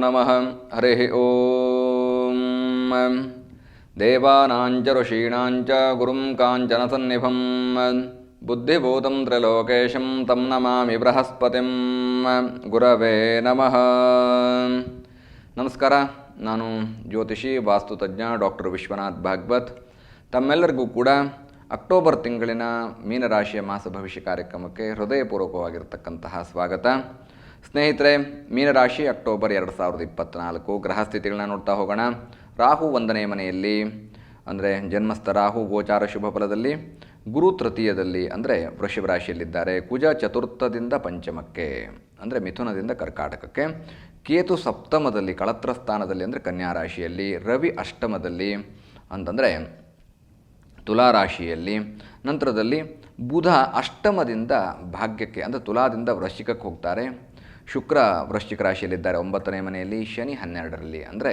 ನಮಃ. ಹರಿ ಓಂ. ದೇವಾನಾಂಚ ಋಷೀಣಾಂಚ ಗುರುಂ ಕಾಂಚನಸನ್ನಿಭಂ. ಬುದ್ಧಿಭೂತಂ ತ್ರಿಲೋಕೇಶಂ ತಂ ನಮಾಮಿ ಬೃಹಸ್ಪತಿಂ. ಗುರವೇ ನಮಃ. ನಮಸ್ಕಾರ, ನಾನು ಜ್ಯೋತಿಷಿ ವಾಸ್ತುತಜ್ಞ ಡಾಕ್ಟರ್ ವಿಶ್ವನಾಥ್ ಭಾಗವತ್. ತಮ್ಮೆಲ್ಲರಿಗೂ ಕೂಡ ಅಕ್ಟೋಬರ್ ತಿಂಗಳಿನ ಮೀನರಾಶಿಯ ಮಾಸ ಭವಿಷ್ಯ ಕಾರ್ಯಕ್ರಮಕ್ಕೆ ಹೃದಯಪೂರ್ವಕವಾಗಿರತಕ್ಕಂತಹ ಸ್ವಾಗತ. ಸ್ನೇಹಿತರೆ, ಮೀನರಾಶಿ ಅಕ್ಟೋಬರ್ ಎರಡು ಸಾವಿರದ ಇಪ್ಪತ್ತ್ನಾಲ್ಕು ಗ್ರಹ ಸ್ಥಿತಿಗಳನ್ನ ನೋಡ್ತಾ ಹೋಗೋಣ. ರಾಹು ಒಂದನೇ ಮನೆಯಲ್ಲಿ, ಅಂದರೆ ಜನ್ಮಸ್ಥ ರಾಹು ಗೋಚಾರ ಶುಭ ಫಲದಲ್ಲಿ, ಗುರು ತೃತೀಯದಲ್ಲಿ, ಅಂದರೆ ವೃಷಭ ರಾಶಿಯಲ್ಲಿದ್ದಾರೆ. ಕುಜ ಚತುರ್ಥದಿಂದ ಪಂಚಮಕ್ಕೆ, ಅಂದರೆ ಮಿಥುನದಿಂದ ಕರ್ಕಾಟಕಕ್ಕೆ. ಕೇತು ಸಪ್ತಮದಲ್ಲಿ, ಕಳತ್ರ ಸ್ಥಾನದಲ್ಲಿ, ಅಂದರೆ ಕನ್ಯಾ ರಾಶಿಯಲ್ಲಿ. ರವಿ ಅಷ್ಟಮದಲ್ಲಿ, ಅಂತಂದರೆ ತುಲಾ ರಾಶಿಯಲ್ಲಿ. ನಂತರದಲ್ಲಿ ಬುಧ ಅಷ್ಟಮದಿಂದ ಭಾಗ್ಯಕ್ಕೆ, ಅಂದರೆ ತುಲಾದಿಂದ ವೃಶ್ಚಿಕಕ್ಕೆ ಹೋಗ್ತಾರೆ. ಶುಕ್ರ ವೃಶ್ಚಿಕ ರಾಶಿಯಲ್ಲಿದ್ದಾರೆ. ಒಂಬತ್ತನೇ ಮನೆಯಲ್ಲಿ ಶನಿ ಹನ್ನೆರಡರಲ್ಲಿ ಅಂದರೆ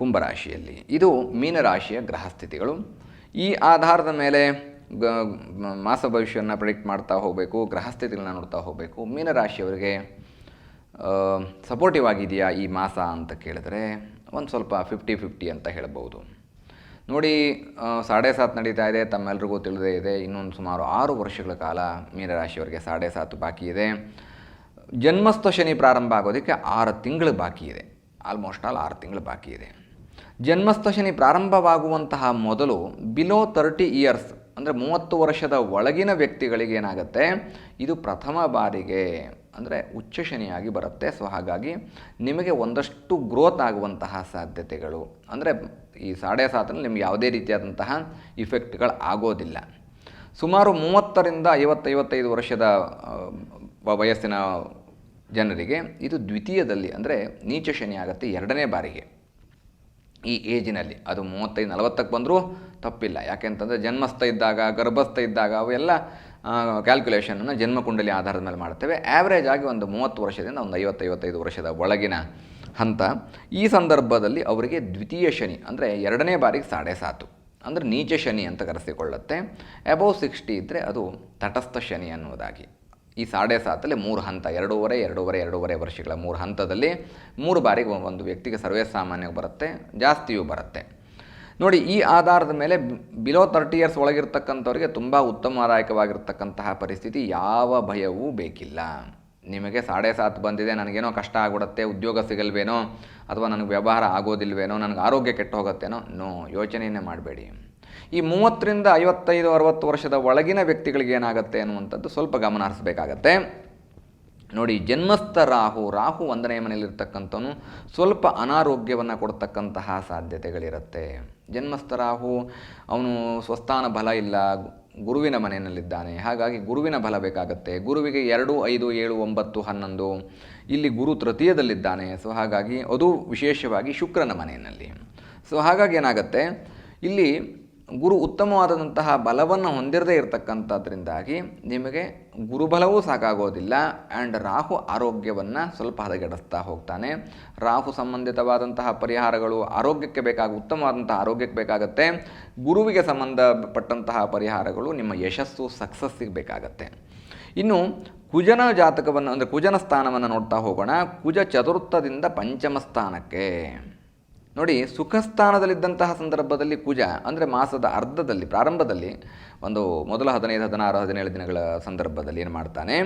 ಕುಂಭರಾಶಿಯಲ್ಲಿ ಇದು ಮೀನರಾಶಿಯ ಗ್ರಹ ಸ್ಥಿತಿಗಳು. ಈ ಆಧಾರದ ಮೇಲೆ ಮಾಸ ಭವಿಷ್ಯವನ್ನು ಪ್ರಿಡಿಕ್ಟ್ ಮಾಡ್ತಾ ಹೋಗಬೇಕು, ಗ್ರಹ ಸ್ಥಿತಿಗಳನ್ನ ನೋಡ್ತಾ ಹೋಗಬೇಕು. ಮೀನರಾಶಿಯವರಿಗೆ ಸಪೋರ್ಟಿವ್ ಆಗಿದೆಯಾ ಈ ಮಾಸ ಅಂತ ಕೇಳಿದ್ರೆ ಒಂದು ಸ್ವಲ್ಪ ಫಿಫ್ಟಿ ಫಿಫ್ಟಿ ಅಂತ ಹೇಳ್ಬೋದು ನೋಡಿ ಸಾಡೆ ಸಾತ್ ನಡೀತಾ ಇದೆ, ತಮ್ಮೆಲ್ರಿಗೂ ತಿಳಿದೇ ಇದೆ. ಇನ್ನೊಂದು ಸುಮಾರು ಆರು ವರ್ಷಗಳ ಕಾಲ ಮೀನರಾಶಿಯವರಿಗೆ ಸಾಡೆ ಸಾತು ಬಾಕಿ ಇದೆ. ಜನ್ಮಸ್ಥ ಶನಿ ಪ್ರಾರಂಭ ಆಗೋದಕ್ಕೆ ಆರು ತಿಂಗಳು ಬಾಕಿ ಇದೆ. ಆಲ್ಮೋಸ್ಟ್ ಆಲ್ ಆರು ತಿಂಗಳು ಬಾಕಿ ಇದೆ. ಜನ್ಮಸ್ಥ ಶನಿ ಪ್ರಾರಂಭವಾಗುವಂತಹ ಮೊದಲು ಬಿಲೋ ತರ್ಟಿ ಇಯರ್ಸ್ ಅಂದರೆ ಮೂವತ್ತು ವರ್ಷದ ಒಳಗಿನ ವ್ಯಕ್ತಿಗಳಿಗೆ ಏನಾಗುತ್ತೆ? ಇದು ಪ್ರಥಮ ಬಾರಿಗೆ, ಅಂದರೆ ಉಚ್ಚ ಶನಿಯಾಗಿ ಬರುತ್ತೆ. ಸೊ ಹಾಗಾಗಿ ನಿಮಗೆ ಒಂದಷ್ಟು ಗ್ರೋತ್ ಆಗುವಂತಹ ಸಾಧ್ಯತೆಗಳು. ಅಂದರೆ ಈ ಸಾಡೆ ಸಾತನಲ್ಲಿ ನಿಮ್ಗೆ ಯಾವುದೇ ರೀತಿಯಾದಂತಹ ಇಫೆಕ್ಟ್ಗಳು ಆಗೋದಿಲ್ಲ. ಸುಮಾರು ಮೂವತ್ತರಿಂದ ಐವತ್ತೈವತ್ತೈದು ವರ್ಷದ ವಯಸ್ಸಿನ ಜನರಿಗೆ ಇದು ದ್ವಿತೀಯದಲ್ಲಿ ಅಂದರೆ ನೀಚ ಶನಿ ಆಗುತ್ತೆ ಎರಡನೇ ಬಾರಿಗೆ. ಈ ಏಜಿನಲ್ಲಿ ಅದು ಮೂವತ್ತೈದು, ನಲವತ್ತಕ್ಕೆ ಬಂದರೂ ತಪ್ಪಿಲ್ಲ. ಯಾಕೆಂತಂದರೆ ಜನ್ಮಸ್ಥ ಇದ್ದಾಗ, ಗರ್ಭಸ್ಥ ಇದ್ದಾಗ ಅವೆಲ್ಲ ಕ್ಯಾಲ್ಕುಲೇಷನನ್ನು ಜನ್ಮಕುಂಡಲಿ ಆಧಾರದ ಮೇಲೆ ಮಾಡ್ತೇವೆ ಆ್ಯಾವ್ರೇಜ್ ಆಗಿ ಒಂದು ಮೂವತ್ತು ವರ್ಷದಿಂದ ಒಂದು ಐವತ್ತೈವತ್ತೈದು ವರ್ಷದ ಒಳಗಿನ ಹಂತ. ಈ ಸಂದರ್ಭದಲ್ಲಿ ಅವರಿಗೆ ದ್ವಿತೀಯ ಶನಿ ಅಂದರೆ ಎರಡನೇ ಬಾರಿಗೆ ಸಾಡೆ ಸಾತು. ಅಂದರೆ ನೀಚ ಶನಿ ಅಂತ ಕರೆಸಿಕೊಳ್ಳುತ್ತೆ. ಅಬೌವ್ ಸಿಕ್ಸ್ಟಿ ಇದ್ದರೆ ಅದು ತಟಸ್ಥ ಶನಿ ಅನ್ನುವುದಾಗಿ. ಈ ಸಾಡೆ ಸಾತಲ್ಲಿ ಮೂರು ಹಂತ, ಎರಡೂವರೆ ಎರಡೂವರೆ ಎರಡೂವರೆ ವರ್ಷಗಳ ಮೂರು ಹಂತದಲ್ಲಿ ಮೂರು ಬಾರಿಗೆ ಒಂದು ವ್ಯಕ್ತಿಗೆ ಸರ್ವೇ ಸಾಮಾನ್ಯವಾಗಿ ಬರುತ್ತೆ, ಜಾಸ್ತಿಯೂ ಬರುತ್ತೆ. ನೋಡಿ, ಈ ಆಧಾರದ ಮೇಲೆ ಬಿಲೋ ತರ್ಟಿ ಇಯರ್ಸ್ ಒಳಗಿರ್ತಕ್ಕಂಥವ್ರಿಗೆ ತುಂಬ ಉತ್ತಮದಾಯಕವಾಗಿರ್ತಕ್ಕಂತಹ ಪರಿಸ್ಥಿತಿ ಯಾವ ಭಯವೂ ಬೇಕಿಲ್ಲ. ನಿಮಗೆ ಸಾಡೆ ಸಾತ್ ಬಂದಿದೆ, ನನಗೇನೋ ಕಷ್ಟ ಆಗ್ಬಿಡುತ್ತೆ, ಉದ್ಯೋಗ ಸಿಗಲ್ವೇನೋ, ಅಥವಾ ನನಗೆ ವ್ಯವಹಾರ ಆಗೋದಿಲ್ವೇನೋ, ನನಗೆ ಆರೋಗ್ಯ ಕೆಟ್ಟು ಹೋಗುತ್ತೇನೋ ನೋ ಯೋಚನೆಯೇ ಮಾಡಬೇಡಿ. ಈ ಮೂವತ್ತರಿಂದ ಐವತ್ತೈದು, ಅರವತ್ತು ವರ್ಷದ ಒಳಗಿನ ವ್ಯಕ್ತಿಗಳಿಗೆ ಏನಾಗುತ್ತೆ ಅನ್ನುವಂಥದ್ದು ಸ್ವಲ್ಪ ಗಮನ ಹರಿಸಬೇಕಾಗತ್ತೆ ನೋಡಿ, ಜನ್ಮಸ್ಥ ರಾಹು ರಾಹು ಒಂದನೇ ಮನೆಯಲ್ಲಿರ್ತಕ್ಕಂಥವನು ಸ್ವಲ್ಪ ಅನಾರೋಗ್ಯವನ್ನು ಕೊಡ್ತಕ್ಕಂತಹ ಸಾಧ್ಯತೆಗಳಿರುತ್ತೆ. ಜನ್ಮಸ್ಥ ರಾಹು, ಅವನು ಸ್ವಸ್ಥಾನ ಬಲ ಇಲ್ಲ, ಗುರುವಿನ ಮನೆಯಲ್ಲಿದ್ದಾನೆ. ಹಾಗಾಗಿ ಗುರುವಿನ ಬಲ ಬೇಕಾಗತ್ತೆ. ಗುರುವಿಗೆ ಎರಡು, ಐದು, ಏಳು, ಒಂಬತ್ತು, ಹನ್ನೊಂದು, ಇಲ್ಲಿ ಗುರು ತೃತೀಯದಲ್ಲಿದ್ದಾನೆ. ಸೊ ಹಾಗಾಗಿ ಅದು ವಿಶೇಷವಾಗಿ ಶುಕ್ರನ ಮನೆಯಲ್ಲಿ. ಸೊ ಹಾಗಾಗಿ ಏನಾಗುತ್ತೆ? ಇಲ್ಲಿ ಗುರು ಉತ್ತಮವಾದಂತಹ ಬಲವನ್ನು ಹೊಂದಿರದೇ ಇರತಕ್ಕಂಥದ್ರಿಂದಾಗಿ ನಿಮಗೆ ಗುರುಬಲವೂ ಸಾಕಾಗೋದಿಲ್ಲ ಆ್ಯಂಡ್ ರಾಹು ಆರೋಗ್ಯವನ್ನು ಸ್ವಲ್ಪ ಹದಗೆಡಿಸ್ತಾ ಹೋಗ್ತಾನೆ. ರಾಹು ಸಂಬಂಧಿತವಾದಂತಹ ಪರಿಹಾರಗಳು ಆರೋಗ್ಯಕ್ಕೆ ಬೇಕಾಗ, ಉತ್ತಮವಾದಂತಹ ಆರೋಗ್ಯಕ್ಕೆ ಬೇಕಾಗತ್ತೆ. ಗುರುವಿಗೆ ಸಂಬಂಧಪಟ್ಟಂತಹ ಪರಿಹಾರಗಳು ನಿಮ್ಮ ಯಶಸ್ಸು ಸಕ್ಸಸ್ಸಿಗೆ ಬೇಕಾಗತ್ತೆ. ಇನ್ನು ಕುಜನ ಜಾತಕವನ್ನು, ಅಂದರೆ ಕುಜನ ಸ್ಥಾನವನ್ನು ನೋಡ್ತಾ ಹೋಗೋಣ. ಕುಜ ಚತುರ್ಥದಿಂದ ಪಂಚಮ ಸ್ಥಾನಕ್ಕೆ. ನೋಡಿ, ಸುಖಸ್ಥಾನದಲ್ಲಿದ್ದಂತಹ ಸಂದರ್ಭದಲ್ಲಿ ಕುಜ ಅಂದರೆ ಮಾಸದ ಅರ್ಧದಲ್ಲಿ, ಪ್ರಾರಂಭದಲ್ಲಿ, ಒಂದು ಮೊದಲ ಹದಿನೈದು, ಹದಿನಾರು, ಹದಿನೇಳು ದಿನಗಳ ಸಂದರ್ಭದಲ್ಲಿ ಏನು ಮಾಡ್ತಾನೆ?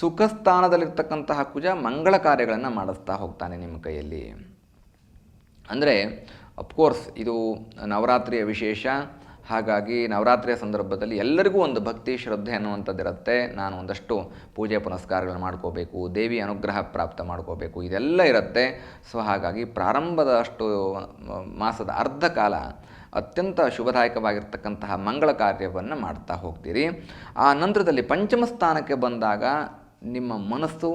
ಸುಖ ಸ್ಥಾನದಲ್ಲಿರ್ತಕ್ಕಂತಹ ಕುಜ ಮಂಗಳ ಕಾರ್ಯಗಳನ್ನು ಮಾಡಿಸ್ತಾ ಹೋಗ್ತಾನೆ ನಿಮ್ಮ ಕೈಯಲ್ಲಿ. ಅಂದರೆ ಅಫ್ಕೋರ್ಸ್ ಇದು ನವರಾತ್ರಿಯ ವಿಶೇಷ ಹಾಗಾಗಿ ನವರಾತ್ರಿಯ ಸಂದರ್ಭದಲ್ಲಿ ಎಲ್ಲರಿಗೂ ಒಂದು ಭಕ್ತಿ, ಶ್ರದ್ಧೆ ಅನ್ನುವಂಥದ್ದಿರುತ್ತೆ. ನಾನು ಒಂದಷ್ಟು ಪೂಜೆ ಪುನಸ್ಕಾರಗಳನ್ನು ಮಾಡ್ಕೋಬೇಕು, ದೇವಿ ಅನುಗ್ರಹ ಪ್ರಾಪ್ತ ಮಾಡ್ಕೋಬೇಕು, ಇದೆಲ್ಲ ಇರುತ್ತೆ. ಸೊ, ಹಾಗಾಗಿ ಪ್ರಾರಂಭದ ಅಷ್ಟು ಮಾಸದ ಅರ್ಧ ಕಾಲ ಅತ್ಯಂತ ಶುಭದಾಯಕವಾಗಿರ್ತಕ್ಕಂತಹ ಮಂಗಳ ಕಾರ್ಯವನ್ನು ಮಾಡ್ತಾ ಹೋಗ್ತೀರಿ. ಆ ನಂತರದಲ್ಲಿ ಪಂಚಮ ಸ್ಥಾನಕ್ಕೆ ಬಂದಾಗ ನಿಮ್ಮ ಮನಸ್ಸು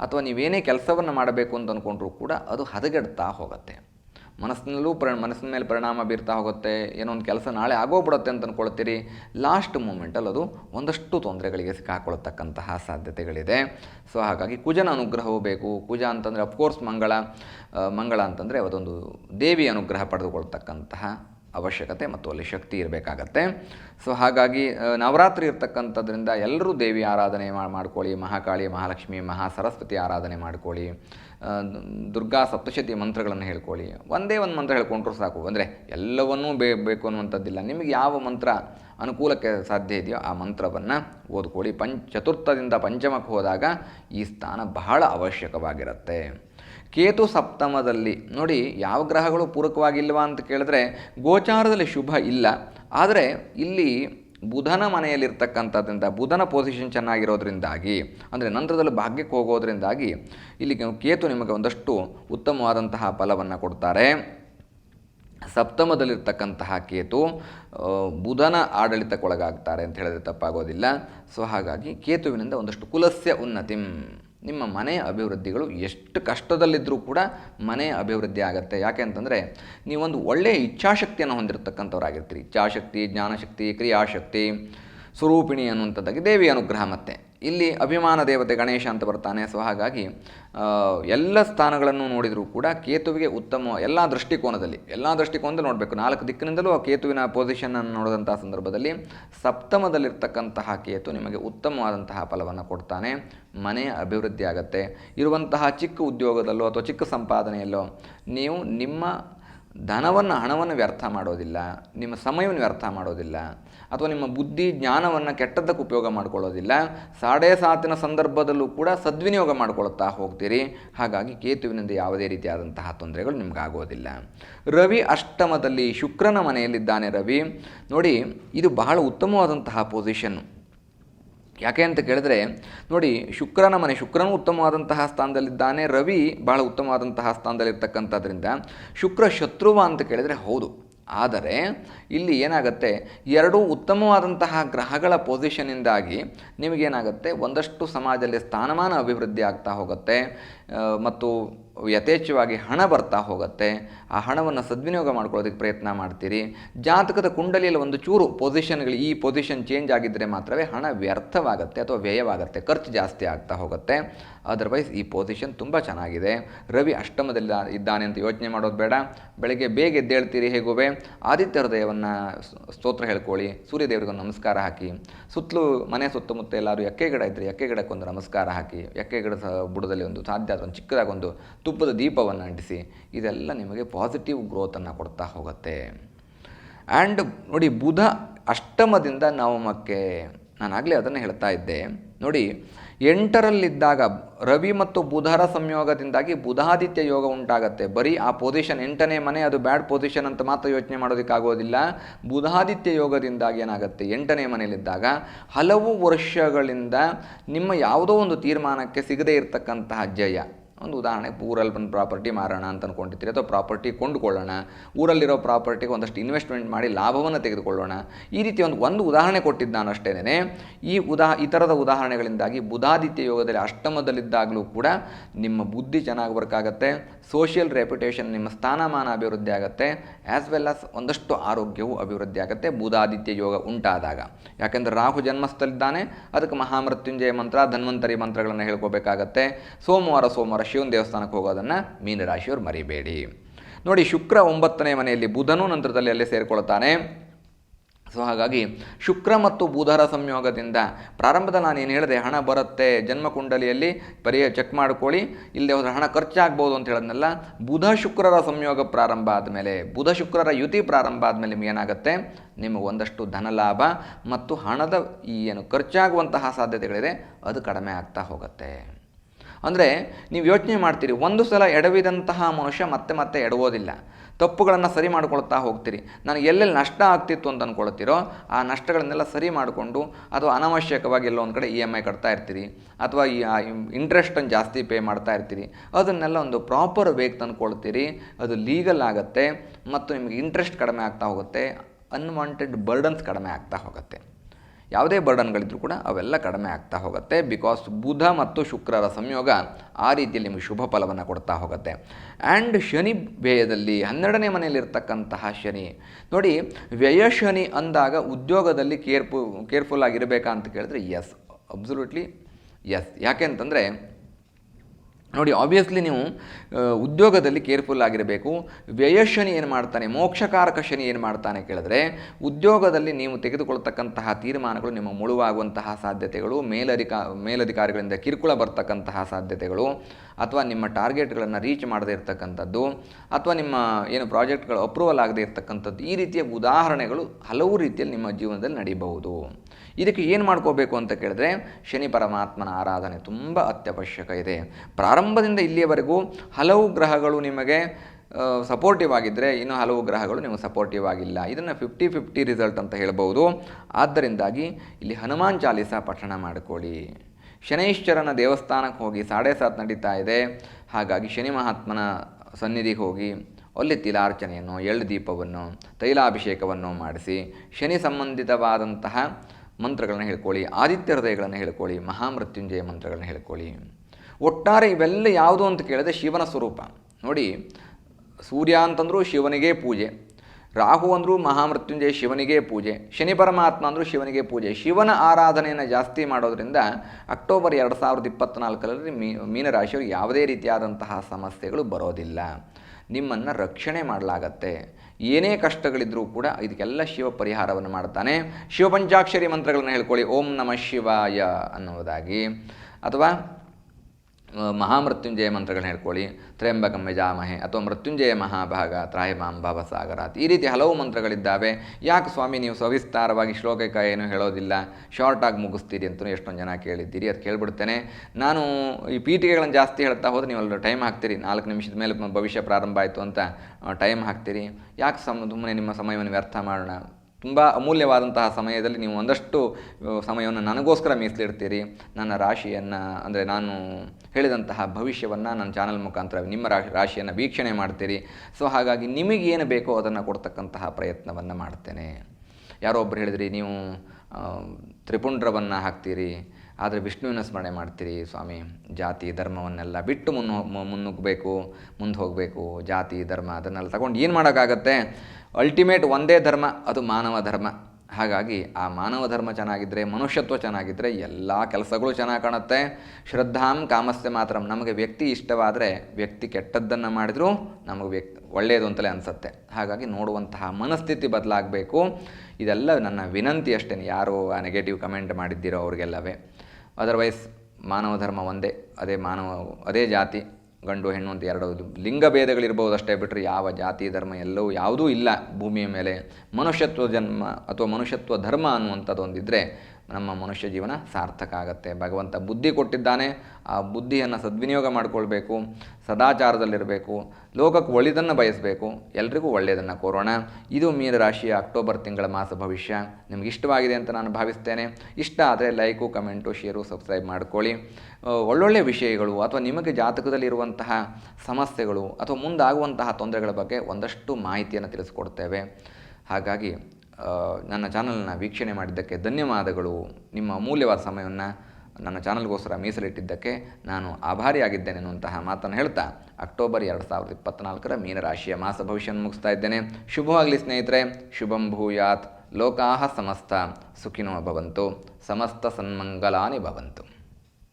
ಅಥವಾ ನೀವೇನೇ ಕೆಲಸವನ್ನು ಮಾಡಬೇಕು ಅಂತ ಅಂದ್ಕೊಂಡ್ರೂ ಕೂಡ ಅದು ಹದಗೆಡ್ತಾ ಹೋಗುತ್ತೆ. ಮನಸ್ಸಿನಲ್ಲೂ ಪರಿ, ಮನಸ್ಸಿನ ಮೇಲೆ ಪರಿಣಾಮ ಬೀರ್ತಾ ಹೋಗುತ್ತೆ, ಏನೋ ಒಂದು ಕೆಲಸ ನಾಳೆ ಆಗೋಗ್ಬಿಡುತ್ತೆ ಅಂತ ಅಂದ್ಕೊಳ್ತೀರಿ ಲಾಸ್ಟ್ ಮೂಮೆಂಟಲ್ಲಿ ಅದು ಒಂದಷ್ಟು ತೊಂದರೆಗಳಿಗೆ ಸಿಕ್ಕಾಕೊಳ್ತಕ್ಕಂತಹ ಸಾಧ್ಯತೆಗಳಿದೆ. ಸೊ ಹಾಗಾಗಿ ಕುಜನ ಅನುಗ್ರಹವೂ ಬೇಕು. ಕುಜ ಅಂತಂದರೆ ಅಫ್ಕೋರ್ಸ್ ಮಂಗಳ ಮಂಗಳ ಅಂತಂದರೆ ಅದೊಂದು ದೇವಿ ಅನುಗ್ರಹ ಪಡೆದುಕೊಳ್ತಕ್ಕಂತಹ ಅವಶ್ಯಕತೆ ಮತ್ತು ಅಲ್ಲಿ ಶಕ್ತಿ ಇರಬೇಕಾಗತ್ತೆ. ಸೊ ಹಾಗಾಗಿ ನವರಾತ್ರಿ ಇರ್ತಕ್ಕಂಥದ್ರಿಂದ ಎಲ್ಲರೂ ದೇವಿ ಆರಾಧನೆ ಮಾಡ್ಕೊಳ್ಳಿ, ಮಹಾಕಾಳಿ, ಮಹಾಲಕ್ಷ್ಮಿ ಮಹಾ ಸರಸ್ವತಿ ಆರಾಧನೆ ಮಾಡ್ಕೊಳ್ಳಿ ದುರ್ಗಾ ಸಪ್ತಶತಿ ಮಂತ್ರಗಳನ್ನು ಹೇಳ್ಕೊಳ್ಳಿ. ಒಂದೇ ಒಂದು ಮಂತ್ರ ಹೇಳ್ಕೊಂಡ್ರೂ ಸಾಕು. ಅಂದರೆ ಎಲ್ಲವನ್ನೂ ಬೇ, ಬೇಕು ಅನ್ನುವಂಥದ್ದಿಲ್ಲ. ನಿಮಗೆ ಯಾವ ಮಂತ್ರ ಅನುಕೂಲಕ್ಕೆ ಸಾಧ್ಯ ಇದೆಯೋ ಆ ಮಂತ್ರವನ್ನು ಓದ್ಕೊಳ್ಳಿ. ಪಂಚ, ಚತುರ್ಥದಿಂದ ಪಂಚಮಕ್ಕೆ ಹೋದಾಗ ಈ ಸ್ಥಾನ ಬಹಳ ಅವಶ್ಯಕವಾಗಿರುತ್ತೆ. ಕೇತು ಸಪ್ತಮದಲ್ಲಿ. ನೋಡಿ, ಯಾವ ಗ್ರಹಗಳು ಪೂರಕವಾಗಿಲ್ವಾ ಅಂತ ಕೇಳಿದ್ರೆ ಗೋಚಾರದಲ್ಲಿ ಶುಭ ಇಲ್ಲ. ಆದರೆ ಇಲ್ಲಿ ಬುಧನ ಮನೆಯಲ್ಲಿರ್ತಕ್ಕಂಥದ್ದರಿಂದ ಬುಧನ ಪೊಸಿಷನ್ ಚೆನ್ನಾಗಿರೋದ್ರಿಂದಾಗಿ, ಅಂದರೆ ನಂತರದಲ್ಲಿ ಭಾಗ್ಯಕ್ಕೆ ಹೋಗೋದ್ರಿಂದಾಗಿ ಇಲ್ಲಿ ಕೇತು ನಿಮಗೆ ಒಂದಷ್ಟು ಉತ್ತಮವಾದಂತಹ ಫಲವನ್ನು ಕೊಡ್ತಾರೆ. ಸಪ್ತಮದಲ್ಲಿರ್ತಕ್ಕಂತಹ ಕೇತು ಬುಧನ ಆಡಳಿತಕ್ಕೊಳಗಾಗ್ತಾರೆ ಅಂತ ಹೇಳಿದ್ರೆ ತಪ್ಪಾಗೋದಿಲ್ಲ. ಸೊ, ಹಾಗಾಗಿ ಕೇತುವಿನಿಂದ ಒಂದಷ್ಟು ಕುಲಸ್ಯ ಉನ್ನತಿಂ. ನಿಮ್ಮ ಮನೆಯ ಅಭಿವೃದ್ಧಿಗಳು ಎಷ್ಟು ಕಷ್ಟದಲ್ಲಿದ್ದರೂ ಕೂಡ ಮನೆಯ ಅಭಿವೃದ್ಧಿ ಆಗುತ್ತೆ. ಯಾಕೆ ಅಂತಂದರೆ ನೀವೊಂದು ಒಳ್ಳೆಯ ಇಚ್ಛಾಶಕ್ತಿಯನ್ನು ಹೊಂದಿರತಕ್ಕಂಥವ್ರಾಗಿರ್ತೀರಿ. ಇಚ್ಛಾಶಕ್ತಿ, ಜ್ಞಾನಶಕ್ತಿ, ಕ್ರಿಯಾಶಕ್ತಿ, ಸ್ವರೂಪಿಣಿ ಅನ್ನುವಂಥದ್ದಾಗಿ ದೇವಿ ಅನುಗ್ರಹ ಮತ್ತೆ. ಇಲ್ಲಿ ಅಭಿಮಾನ ದೇವತೆ ಗಣೇಶ ಅಂತ ಬರ್ತಾನೆ. ಸೊ ಹಾಗಾಗಿ ಎಲ್ಲ ಸ್ಥಾನಗಳನ್ನು ನೋಡಿದರೂ ಕೂಡ ಕೇತುವಿಗೆ ಉತ್ತಮ ಎಲ್ಲ ದೃಷ್ಟಿಕೋನದಲ್ಲಿ ಎಲ್ಲ ದೃಷ್ಟಿಕೋನದಲ್ಲಿ ನೋಡಬೇಕು. ನಾಲ್ಕು ದಿಕ್ಕಿನಿಂದಲೂ ಆ ಕೇತುವಿನ ಪೊಸಿಷನನ್ನು ನೋಡಿದಂಥ ಸಂದರ್ಭದಲ್ಲಿ ಸಪ್ತಮದಲ್ಲಿರ್ತಕ್ಕಂತಹ ಕೇತು ನಿಮಗೆ ಉತ್ತಮವಾದಂತಹ ಫಲವನ್ನು ಕೊಡ್ತಾನೆ. ಮನೆ ಅಭಿವೃದ್ಧಿ ಆಗುತ್ತೆ ಇರುವಂತಹ ಚಿಕ್ಕ ಉದ್ಯೋಗದಲ್ಲೋ ಅಥವಾ ಚಿಕ್ಕ ಸಂಪಾದನೆಯಲ್ಲೋ, ನೀವು ನಿಮ್ಮ ಧನವನ್ನು, ಹಣವನ್ನು ವ್ಯರ್ಥ ಮಾಡೋದಿಲ್ಲ, ನಿಮ್ಮ ಸಮಯವನ್ನು ವ್ಯರ್ಥ ಮಾಡೋದಿಲ್ಲ, ಅಥವಾ ನಿಮ್ಮ ಬುದ್ಧಿ, ಜ್ಞಾನವನ್ನು ಕೆಟ್ಟದ್ದಕ್ಕೆ ಉಪಯೋಗ ಮಾಡ್ಕೊಳ್ಳೋದಿಲ್ಲ, ಸಾಡೆ ಸಾತಿನ ಸಂದರ್ಭದಲ್ಲೂ ಕೂಡ ಸದ್ವಿನಿಯೋಗ ಮಾಡ್ಕೊಳ್ತಾ ಹೋಗ್ತೀರಿ. ಹಾಗಾಗಿ ಕೇತುವಿನಿಂದ ಯಾವುದೇ ರೀತಿಯಾದಂತಹ ತೊಂದರೆಗಳು ನಿಮಗಾಗೋದಿಲ್ಲ. ರವಿ ಅಷ್ಟಮದಲ್ಲಿ ಶುಕ್ರನ ಮನೆಯಲ್ಲಿದ್ದಾನೆ ರವಿ. ನೋಡಿ, ಇದು ಬಹಳ ಉತ್ತಮವಾದಂತಹ ಪೊಸಿಷನ್ನು ಯಾಕೆ ಅಂತ ಕೇಳಿದ್ರೆ, ನೋಡಿ, ಶುಕ್ರನ ಮನೆ, ಶುಕ್ರನು ಉತ್ತಮವಾದಂತಹ ಸ್ಥಾನದಲ್ಲಿದ್ದಾನೆ, ರವಿ ಬಹಳ ಉತ್ತಮವಾದಂತಹ ಸ್ಥಾನದಲ್ಲಿರ್ತಕ್ಕಂಥದ್ರಿಂದ ಶುಕ್ರ ಶತ್ರುವ ಅಂತ ಕೇಳಿದರೆ ಹೌದು. ಆದರೆ, ಇಲ್ಲಿ ಏನಾಗುತ್ತೆ, ಎರಡೂ ಉತ್ತಮವಾದಂತಹ ಗ್ರಹಗಳ ಪೊಸಿಷನ್ನಿಂದಾಗಿ ನಿಮಗೇನಾಗುತ್ತೆ, ಒಂದಷ್ಟು ಸಮಾಜದಲ್ಲಿ ಸ್ಥಾನಮಾನ ಅಭಿವೃದ್ಧಿ ಆಗ್ತಾ ಹೋಗುತ್ತೆ ಮತ್ತು ಯಥೇಚ್ಛವಾಗಿ ಹಣ ಬರ್ತಾ ಹೋಗುತ್ತೆ, ಆ ಹಣವನ್ನು ಸದ್ವಿನಿಯೋಗ ಮಾಡ್ಕೊಳ್ಳೋದಕ್ಕೆ ಪ್ರಯತ್ನ ಮಾಡ್ತೀರಿ. ಜಾತಕದ ಕುಂಡಲಿಯಲ್ಲಿ ಒಂದು ಚೂರು ಪೊಸಿಷನ್ಗಳು ಈ ಪೊಸಿಷನ್ ಚೇಂಜ್ ಆಗಿದ್ದರೆ ಮಾತ್ರವೇ ಹಣ ವ್ಯರ್ಥವಾಗುತ್ತೆ ಅಥವಾ ವ್ಯಯವಾಗುತ್ತೆ, ಖರ್ಚು ಜಾಸ್ತಿ ಆಗ್ತಾ ಹೋಗುತ್ತೆ. ಅದರ್ವೈಸ್ ಈ ಪೊಸಿಷನ್ ತುಂಬ ಚೆನ್ನಾಗಿದೆ. ರವಿ ಅಷ್ಟಮದಲ್ಲಿ ಇದ್ದಾನೆ ಅಂತ ಯೋಚನೆ ಮಾಡೋದು ಬೇಡ. ಬೆಳಗ್ಗೆ ಬೇಗ ಎದ್ದೇಳ್ತೀರಿ ಹೇಗುವೆ? ಆದಿತ್ಯ ಹೃದಯವನ್ನು ಸ್ತೋತ್ರ ಹೇಳ್ಕೊಳ್ಳಿ. ಸೂರ್ಯದೇವರಿಗೊಂದು ನಮಸ್ಕಾರ ಹಾಕಿ. ಸುತ್ತಲೂ ಮನೆ ಸುತ್ತಮುತ್ತ ಎಲ್ಲರೂ ಎಕ್ಕೆ ಗಿಡ ಇದ್ದರೆ ಎಕ್ಕೆ ಗಿಡಕ್ಕೊಂದು ನಮಸ್ಕಾರ ಹಾಕಿ. ಎಕ್ಕೆ ಗಿಡ ಬುಡದಲ್ಲಿ ಒಂದು ಸಾಧ್ಯ ಒಂದು ಚಿಕ್ಕದಾಗಿ ಒಂದು ತುಪ್ಪದ ದೀಪವನ್ನು ಅಂಟಿಸಿ ಇದೆಲ್ಲ ನಿಮಗೆ ಪಾಸಿಟಿವ್ ಗ್ರೋತನ್ನು ಕೊಡ್ತಾ ಹೋಗುತ್ತೆ. ಆ್ಯಂಡ್ ನೋಡಿ ಬುಧ ಅಷ್ಟಮದಿಂದ ನವಮಕ್ಕೆ ನಾನು ಆಗಲೇ ಅದನ್ನು ಹೇಳ್ತಾ ಇದ್ದೆ. ನೋಡಿ ಎಂಟರಲ್ಲಿದ್ದಾಗ ರವಿ ಮತ್ತು ಬುಧರ ಸಂಯೋಗದಿಂದಾಗಿ ಬುಧಾದಿತ್ಯ ಯೋಗ ಉಂಟಾಗತ್ತೆ. ಬರೀ ಆ ಪೊಸಿಷನ್ ಎಂಟನೇ ಮನೆ ಅದು ಬ್ಯಾಡ್ ಪೊಸಿಷನ್ ಅಂತ ಮಾತ್ರ ಯೋಚನೆ ಮಾಡೋದಕ್ಕಾಗೋದಿಲ್ಲ. ಬುಧಾದಿತ್ಯ ಯೋಗದಿಂದಾಗಿ ಏನಾಗುತ್ತೆ? ಎಂಟನೇ ಮನೆಯಲ್ಲಿದ್ದಾಗ ಹಲವು ವರ್ಷಗಳಿಂದ ನಿಮ್ಮ ಯಾವುದೋ ಒಂದು ತೀರ್ಮಾನಕ್ಕೆ ಸಿಗದೇ ಇರತಕ್ಕಂತಹ ಜಯ. ಒಂದು ಉದಾಹರಣೆ ಊರಲ್ಲಿ ಬಂದು ಪ್ರಾಪರ್ಟಿ ಮಾರೋಣ ಅಂತ ಅಂದ್ಕೊಂಡಿರ್ತೀರಿ ಅಥವಾ ಪ್ರಾಪರ್ಟಿ ಕೊಂಡುಕೊಳ್ಳೋಣ, ಊರಲ್ಲಿರೋ ಪ್ರಾಪರ್ಟಿಗೆ ಒಂದಷ್ಟು ಇನ್ವೆಸ್ಟ್ಮೆಂಟ್ ಮಾಡಿ ಲಾಭವನ್ನು ತೆಗೆದುಕೊಳ್ಳೋಣ. ಈ ರೀತಿ ಒಂದು ಒಂದು ಉದಾಹರಣೆ ಕೊಟ್ಟಿದ್ದು ಅಷ್ಟೇನೆ ಈ ಉದಾ, ಈ ಥರದ ಉದಾಹರಣೆಗಳಿಂದಾಗಿ ಬುಧಾದಿತ್ಯ ಯೋಗದಲ್ಲಿ ಅಷ್ಟಮದಲ್ಲಿದ್ದಾಗಲೂ ಕೂಡ ನಿಮ್ಮ ಬುದ್ಧಿ ಚೆನ್ನಾಗಿ ವರ್ಕ್ ಆಗುತ್ತೆ ಸೋಷಿಯಲ್ ರೆಪ್ಯುಟೇಷನ್ ನಿಮ್ಮ ಸ್ಥಾನಮಾನ ಅಭಿವೃದ್ಧಿ ಆಗುತ್ತೆ ಆ್ಯಸ್ ವೆಲ್ ಆಸ್ ಒಂದಷ್ಟು ಆರೋಗ್ಯವು ಅಭಿವೃದ್ಧಿ ಆಗುತ್ತೆ, ಬುಧಾದಿತ್ಯ ಯೋಗ ಉಂಟಾದಾಗ. ಯಾಕೆಂದರೆ ರಾಹು ಜನ್ಮಸ್ಥಲಿದ್ದಾನೆ ಅದಕ್ಕೆ ಮಹಾಮೃತ್ಯುಂಜಯ ಮಂತ್ರ, ಧನ್ವಂತರಿ ಮಂತ್ರಗಳನ್ನು ಹೇಳ್ಕೋಬೇಕಾಗತ್ತೆ. ಸೋಮವಾರ ಸೋಮವಾರ ಶಿವನ ದೇವಸ್ಥಾನಕ್ಕೆ ಹೋಗೋದನ್ನು ಮೀನರಾಶಿಯವರು ಮರಿಬೇಡಿ. ನೋಡಿ, ಶುಕ್ರ ಒಂಬತ್ತನೇ ಮನೆಯಲ್ಲಿ ಬುಧನೂ ನಂತರದಲ್ಲಿ ಅಲ್ಲೇ ಸೇರಿಕೊಳ್ತಾನೆ. ಸೊ ಹಾಗಾಗಿ ಶುಕ್ರ ಮತ್ತು ಬುಧರ ಸಂಯೋಗದಿಂದ ಪ್ರಾರಂಭದ ನಾನು ಏನು ಹೇಳಿದೆ, ಹಣ ಬರುತ್ತೆ, ಜನ್ಮ ಕುಂಡಲಿಯಲ್ಲಿ ಪರಿಯ ಚೆಕ್ ಮಾಡ್ಕೊಳ್ಳಿ, ಇಲ್ಲದೆ ಹೋದರೆ ಹಣ ಖರ್ಚಾಗ್ಬೋದು ಅಂತ ಹೇಳೋದನ್ನೆಲ್ಲ ಬುಧ ಶುಕ್ರರ ಸಂಯೋಗ ಪ್ರಾರಂಭ ಆದಮೇಲೆ, ಬುಧ ಶುಕ್ರರ ಯುತಿ ಪ್ರಾರಂಭ ಆದಮೇಲೆ ಏನಾಗುತ್ತೆ? ನಿಮಗೆ ಒಂದಷ್ಟು ಧನಲಾಭ ಮತ್ತು ಹಣದ ಈ ಏನು ಖರ್ಚಾಗುವಂತಹ ಸಾಧ್ಯತೆಗಳಿದೆ, ಅದು ಕಡಿಮೆ ಆಗ್ತಾ ಹೋಗುತ್ತೆ. ಅಂದರೆ ನೀವು ಯೋಚನೆ ಮಾಡ್ತೀರಿ, ಒಂದು ಸಲ ಎಡವಿದಂತಹ ಮನುಷ್ಯ ಮತ್ತೆ ಮತ್ತೆ ಎಡವೋದಿಲ್ಲ. ತಪ್ಪುಗಳನ್ನು ಸರಿ ಮಾಡ್ಕೊಳ್ತಾ ಹೋಗ್ತೀರಿ. ನನಗೆ ಎಲ್ಲೆಲ್ಲಿ ನಷ್ಟ ಆಗ್ತಿತ್ತು ಅಂತ ಅಂದ್ಕೊಳ್ತೀರೋ ಆ ನಷ್ಟಗಳನ್ನೆಲ್ಲ ಸರಿ ಮಾಡಿಕೊಂಡು ಅಥವಾ ಅನಾವಶ್ಯಕವಾಗಿ ಎಲ್ಲೋ ಒಂದು ಕಡೆ ಇ ಎಂ ಐ ಕಟ್ತಾ ಇರ್ತೀರಿ, ಅಥವಾ ಈ ಇಂಟ್ರೆಸ್ಟನ್ನು ಜಾಸ್ತಿ ಪೇ ಮಾಡ್ತಾ ಇರ್ತೀರಿ. ಅದನ್ನೆಲ್ಲ ಒಂದು ಪ್ರಾಪರ್ ವೇಗ್ ತಂದುಕೊಳ್ತೀರಿ. ಅದು ಲೀಗಲ್ ಆಗುತ್ತೆ, ಮತ್ತು ನಿಮಗೆ ಇಂಟ್ರೆಸ್ಟ್ ಕಡಿಮೆ ಆಗ್ತಾ ಹೋಗುತ್ತೆ ಅನ್ವಾಂಟೆಡ್ ಬರ್ಡನ್ಸ್ ಕಡಿಮೆ ಆಗ್ತಾ ಹೋಗುತ್ತೆ. ಯಾವುದೇ ಬರ್ಡನ್ಗಳಿದ್ರೂ ಕೂಡ ಅವೆಲ್ಲ ಕಡಿಮೆ ಆಗ್ತಾ ಹೋಗುತ್ತೆ. ಬಿಕಾಸ್ ಬುಧ ಮತ್ತು ಶುಕ್ರರ ಸಂಯೋಗ ಆ ರೀತಿಯಲ್ಲಿ ನಿಮಗೆ ಶುಭ ಫಲವನ್ನು ಕೊಡ್ತಾ ಹೋಗುತ್ತೆ. ಆ್ಯಂಡ್ ಶನಿ ವ್ಯಯದಲ್ಲಿ ಹನ್ನೆರಡನೇ ಮನೆಯಲ್ಲಿರ್ತಕ್ಕಂತಹ ಶನಿ. ನೋಡಿ, ವ್ಯಯ ಶನಿ ಅಂದಾಗ ಉದ್ಯೋಗದಲ್ಲಿ ಕೇರ್ಫು ಕೇರ್ಫುಲ್ ಆಗಿರಬೇಕಾ ಅಂತ ಕೇಳಿದ್ರೆ ಎಸ್ ಅಬ್ಸಲ್ಯೂಟ್ಲಿ ಎಸ್ ಯಾಕೆ ಅಂತಂದರೆ ನೋಡಿ ಆಬ್ವಿಯಸ್ಲಿ ನೀವು ಉದ್ಯೋಗದಲ್ಲಿ ಕೇರ್ಫುಲ್ ಆಗಿರಬೇಕು. ವ್ಯಯಶನಿ ಏನು ಮಾಡ್ತಾನೆ, ಮೋಕ್ಷಕಾರಕ ಶನಿ ಏನು ಮಾಡ್ತಾನೆ ಕೇಳಿದ್ರೆ, ಉದ್ಯೋಗದಲ್ಲಿ ನೀವು ತೆಗೆದುಕೊಳ್ತಕ್ಕಂತಹ ತೀರ್ಮಾನಗಳು ನಿಮ್ಮ ಮುಳುವಾಗುವಂತಹ ಸಾಧ್ಯತೆಗಳು, ಮೇಲಧಿಕಾ, ಮೇಲಧಿಕಾರಿಗಳಿಂದ ಕಿರುಕುಳ ಬರ್ತಕ್ಕಂತಹ ಸಾಧ್ಯತೆಗಳು, ಅಥವಾ ನಿಮ್ಮ ಟಾರ್ಗೆಟ್ಗಳನ್ನು ರೀಚ್ ಮಾಡದೇ ಇರತಕ್ಕಂಥದ್ದು, ಅಥವಾ ನಿಮ್ಮ ಏನು ಪ್ರಾಜೆಕ್ಟ್ಗಳು ಅಪ್ರೂವಲ್ ಆಗದೇ ಇರತಕ್ಕಂಥದ್ದು, ಈ ರೀತಿಯ ಉದಾಹರಣೆಗಳು ಹಲವು ರೀತಿಯಲ್ಲಿ ನಿಮ್ಮ ಜೀವನದಲ್ಲಿ ನಡೀಬಹುದು. ಇದಕ್ಕೆ ಏನು ಮಾಡ್ಕೋಬೇಕು ಅಂತ ಕೇಳಿದ್ರೆ, ಶನಿ ಪರಮಾತ್ಮನ ಆರಾಧನೆ ತುಂಬ ಅತ್ಯವಶ್ಯಕ ಇದೆ. ಪ್ರಾರಂಭದಿಂದ ಇಲ್ಲಿಯವರೆಗೂ ಹಲವು ಗ್ರಹಗಳು ನಿಮಗೆ ಸಪೋರ್ಟಿವ್ ಆಗಿದ್ದರೆ ಇನ್ನೂ ಹಲವು ಗ್ರಹಗಳು ನಿಮಗೆ ಸಪೋರ್ಟಿವ್ ಆಗಿಲ್ಲ. ಇದನ್ನು ಫಿಫ್ಟಿ ಫಿಫ್ಟಿ ರಿಸಲ್ಟ್ ಅಂತ ಹೇಳ್ಬೋದು ಆದ್ದರಿಂದಾಗಿ ಇಲ್ಲಿ ಹನುಮಾನ್ ಚಾಲೀಸ ಪಠಣ ಮಾಡಿಕೊಳ್ಳಿ. ಶನೈಶ್ವರನ ದೇವಸ್ಥಾನಕ್ಕೆ ಹೋಗಿ ಸಾಡೆ ಸಾತ್ ನಡೀತಾ ಇದೆ. ಹಾಗಾಗಿ ಶನಿ ಮಹಾತ್ಮನ ಸನ್ನಿಧಿಗೆ ಹೋಗಿ ಅಲ್ಲಿ ತಿಲಾರ್ಚನೆಯನ್ನು, ಎಳ್ಳು ದೀಪವನ್ನು, ತೈಲಾಭಿಷೇಕವನ್ನು ಮಾಡಿಸಿ, ಶನಿ ಸಂಬಂಧಿತವಾದಂತಹ ಮಂತ್ರಗಳನ್ನು ಹೇಳ್ಕೊಳ್ಳಿ, ಆದಿತ್ಯ ಹೃದಯಗಳನ್ನು ಹೇಳ್ಕೊಳ್ಳಿ, ಮಹಾಮೃತ್ಯುಂಜಯ ಮಂತ್ರಗಳನ್ನು ಹೇಳ್ಕೊಳ್ಳಿ. ಒಟ್ಟಾರೆ ಇವೆಲ್ಲ ಯಾವುದು ಅಂತ ಕೇಳಿದ್ರೆ ಶಿವನ ಸ್ವರೂಪ. ನೋಡಿ, ಸೂರ್ಯ ಅಂತಂದರೂ ಶಿವನಿಗೆ ಪೂಜೆ, ರಾಹು ಅಂದರೂ ಮಹಾಮೃತ್ಯುಂಜಯ ಶಿವನಿಗೆ ಪೂಜೆ, ಶನಿ ಪರಮಾತ್ಮ ಅಂದರೂ ಶಿವನಿಗೆ ಪೂಜೆ. ಶಿವನ ಆರಾಧನೆಯನ್ನು ಜಾಸ್ತಿ ಮಾಡೋದ್ರಿಂದ ಅಕ್ಟೋಬರ್ ಎರಡು ಸಾವಿರದ ಇಪ್ಪತ್ತ್ನಾಲ್ಕರಲ್ಲಿ ಮೀ ಮೀನರಾಶಿಯವರು ಯಾವುದೇ ರೀತಿಯಾದಂತಹ ಸಮಸ್ಯೆಗಳು ಬರೋದಿಲ್ಲ. ನಿಮ್ಮನ್ನು ರಕ್ಷಣೆ ಮಾಡಲಾಗತ್ತೆ. ಏನೇ ಕಷ್ಟಗಳಿದ್ರೂ ಕೂಡ ಇದಕ್ಕೆಲ್ಲ ಶಿವ ಪರಿಹಾರವನ್ನು ಮಾಡ್ತಾನೆ. ಶಿವಪಂಚಾಕ್ಷರಿ ಮಂತ್ರಗಳನ್ನು ಹೇಳ್ಕೊಳ್ಳಿ. ಓಂ ನಮಃ ಶಿವಾಯ ಅನ್ನುವುದಾಗಿ. ಅಥವಾ ಮಹಾಮೃತ್ಯುಂಜಯ ಮಂತ್ರಗಳನ್ನ ಹೇಳ್ಕೊಳ್ಳಿ. ತ್ರಯಂಬಕಂ ಯಜಾಮಹೆ, ಅಥವಾ ಮೃತ್ಯುಂಜಯ ಮಹಾಭಾಗ, ತ್ರಾಯಮಾಂ ಭವಸಾಗರಾತ್. ಈ ರೀತಿ ಹಲವು ಮಂತ್ರಗಳಿದ್ದಾವೆ. ಯಾಕೆ ಸ್ವಾಮಿ ನೀವು ಸವಿಸ್ತಾರವಾಗಿ ಶ್ಲೋಕಕ ಏನು ಹೇಳೋದಿಲ್ಲ? ಶಾರ್ಟಾಗಿ ಮುಗಿಸ್ತೀರಿ ಅಂತಲೂ ಎಷ್ಟೊಂದು ಜನ ಕೇಳಿದ್ದೀರಿ, ಅದು ಕೇಳ್ಬಿಡ್ತೇನೆ. ನಾನು ಈ ಪೀಠಿಗೆಗಳನ್ನು ಜಾಸ್ತಿ ಹೇಳ್ತಾ ಹೋದರೆ ನೀವು ಟೈಮ್ ಹಾಕ್ತೀರಿ. ನಾಲ್ಕು ನಿಮಿಷದ ಮೇಲೆ ಭವಿಷ್ಯ ಪ್ರಾರಂಭ ಆಯಿತು ಅಂತ ಟೈಮ್ ಹಾಕ್ತೀರಿ. ಯಾಕೆ ಸಮ ಸುಮ್ಮನೆ ನಿಮ್ಮ ಸಮಯವನ್ನು ವ್ಯರ್ಥ ಮಾಡೋಣ? ತುಂಬ ಅಮೂಲ್ಯವಾದಂತಹ ಸಮಯದಲ್ಲಿ ನೀವು ಒಂದಷ್ಟು ಸಮಯವನ್ನು ನನಗೋಸ್ಕರ ಮೀಸಲಿಡ್ತೀರಿ. ನನ್ನ ರಾಶಿಯನ್ನು, ಅಂದರೆ ನಾನು ಹೇಳಿದಂತಹ ಭವಿಷ್ಯವನ್ನು ನನ್ನ ಚಾನಲ್ ಮುಖಾಂತರ ನಿಮ್ಮ ರಾಶಿ ರಾಶಿಯನ್ನು ವೀಕ್ಷಣೆ ಮಾಡ್ತೀರಿ. ಸೊ ಹಾಗಾಗಿ ನಿಮಗೆ ಏನು ಬೇಕೋ ಅದನ್ನು ಕೊಡ್ತಕ್ಕಂತಹ ಪ್ರಯತ್ನವನ್ನು ಮಾಡ್ತೇನೆ. ಯಾರೋ ಒಬ್ಬರು ಹೇಳಿದ್ರಿ, ನೀವು ತ್ರಿಪುಂಡ್ರವನ್ನು ಹಾಕ್ತೀರಿ. ಆದರೆ ವಿಷ್ಣುವಿನ ಸ್ಮರಣೆ ಮಾಡ್ತೀರಿ ಸ್ವಾಮಿ. ಜಾತಿ, ಧರ್ಮವನ್ನೆಲ್ಲ ಬಿಟ್ಟು ಮುನ್ನು ಮುನ್ನುಗ್ಗಬೇಕು, ಮುಂದೆ ಹೋಗಬೇಕು. ಜಾತಿ, ಧರ್ಮ ಅದನ್ನೆಲ್ಲ ತಗೊಂಡು ಏನು ಮಾಡೋಕ್ಕಾಗತ್ತೆ? ಅಲ್ಟಿಮೇಟ್ ಒಂದೇ ಧರ್ಮ, ಅದು ಮಾನವ ಧರ್ಮ. ಹಾಗಾಗಿ ಆ ಮಾನವ ಧರ್ಮ ಚೆನ್ನಾಗಿದ್ದರೆ ಮನುಷ್ಯತ್ವ ಚೆನ್ನಾಗಿದ್ದರೆ ಎಲ್ಲ ಕೆಲಸಗಳು ಚೆನ್ನಾಗಿ ಕಾಣುತ್ತೆ. ಶ್ರದ್ಧಾಂ ಕಾಮಸ್ಯ ಮಾತ್ರ. ನಮಗೆ ವ್ಯಕ್ತಿ ಇಷ್ಟವಾದರೆ ವ್ಯಕ್ತಿ ಕೆಟ್ಟದ್ದನ್ನು ಮಾಡಿದರೂ ನಮಗೆ ವ್ಯಕ್ ಒಳ್ಳೆಯದು ಅಂತಲೇ ಅನಿಸುತ್ತೆ. ಹಾಗಾಗಿ ನೋಡುವಂತಹ ಮನಸ್ಥಿತಿ ಬದಲಾಗಬೇಕು. ಇದೆಲ್ಲ ನನ್ನ ವಿನಂತಿ ಅಷ್ಟೇ ಯಾರು ನೆಗೆಟಿವ್ ಕಮೆಂಟ್ ಮಾಡಿದ್ದೀರೋ ಅವ್ರಿಗೆಲ್ಲವೇ. ಅದರ್ವೈಸ್ ಮಾನವ ಧರ್ಮ ಒಂದೇ, ಅದೇ ಮಾನವ, ಅದೇ ಜಾತಿ, ಗಂಡು, ಹೆಣ್ಣು ಅಂತ ಎರಡು ಲಿಂಗ ಭೇದಗಳಿರ್ಬೋದು ಅಷ್ಟೇ ಬಿಟ್ಟರೆ ಯಾವ ಜಾತಿ, ಧರ್ಮ ಎಲ್ಲವೂ ಯಾವುದೂ ಇಲ್ಲ ಭೂಮಿಯ ಮೇಲೆ. ಮನುಷ್ಯತ್ವ ಜನ್ಮ ಅಥವಾ ಮನುಷ್ಯತ್ವ ಧರ್ಮ ಅನ್ನುವಂಥದ್ದು ಒಂದಿದ್ದರೆ ನಮ್ಮ ಮನುಷ್ಯ ಜೀವನ ಸಾರ್ಥಕ ಆಗುತ್ತೆ. ಭಗವಂತ ಬುದ್ಧಿ ಕೊಟ್ಟಿದ್ದಾನೆ. ಆ ಬುದ್ಧಿಯನ್ನು ಸದ್ವಿನಿಯೋಗ ಮಾಡಿಕೊಳ್ಬೇಕು, ಸದಾಚಾರದಲ್ಲಿರಬೇಕು, ಲೋಕಕ್ಕೆ ಒಳ್ಳೆಯದನ್ನು ಬಯಸಬೇಕು. ಎಲ್ರಿಗೂ ಒಳ್ಳೆಯದನ್ನು ಕೋರೋಣ. ಇದು ಮೀನರಾಶಿಯ ಅಕ್ಟೋಬರ್ ತಿಂಗಳ ಮಾಸ ಭವಿಷ್ಯ. ನಿಮಗೆ ಇಷ್ಟವಾಗಿದೆ ಅಂತ ನಾನು ಭಾವಿಸ್ತೇನೆ. ಇಷ್ಟ ಆದರೆ ಲೈಕು, ಕಮೆಂಟು, ಶೇರು, ಸಬ್ಸ್ಕ್ರೈಬ್ ಮಾಡ್ಕೊಳ್ಳಿ. ಒಳ್ಳೊಳ್ಳೆ ವಿಷಯಗಳು ಅಥವಾ ನಿಮಗೆ ಜಾತಕದಲ್ಲಿರುವಂತಹ ಸಮಸ್ಯೆಗಳು ಅಥವಾ ಮುಂದಾಗುವಂತಹ ತೊಂದರೆಗಳ ಬಗ್ಗೆ ಒಂದಷ್ಟು ಮಾಹಿತಿಯನ್ನು ತಿಳಿಸ್ಕೊಡ್ತೇವೆ. ಹಾಗಾಗಿ ನನ್ನ ಚಾನಲ್ನ ವೀಕ್ಷಣೆ ಮಾಡಿದ್ದಕ್ಕೆ ಧನ್ಯವಾದಗಳು. ನಿಮ್ಮ ಅಮೂಲ್ಯವಾದ ಸಮಯವನ್ನು ನನ್ನ ಚಾನಲ್ಗೋಸ್ಕರ ಮೀಸಲಿಟ್ಟಿದ್ದಕ್ಕೆ ನಾನು ಆಭಾರಿಯಾಗಿದ್ದೇನೆ ಅನ್ನುವಂತಹ ಮಾತನ್ನು ಹೇಳ್ತಾ ಅಕ್ಟೋಬರ್ ಎರಡು ಸಾವಿರದ ಇಪ್ಪತ್ತ್ನಾಲ್ಕರ ಮೀನರಾಶಿಯ ಮಾಸ ಭವಿಷ್ಯವನ್ನು ಮುಗಿಸ್ತಾ ಇದ್ದೇನೆ. ಶುಭವಾಗಲಿ ಸ್ನೇಹಿತರೆ. ಶುಭಂ ಭೂಯಾತ್. ಲೋಕಾಹ ಸಮಸ್ತ. ಸುಖಿನೋ ಭವಂತು. ಸಮಸ್ತ ಸನ್ಮಂಗಲಾನಿ ಭವಂತು.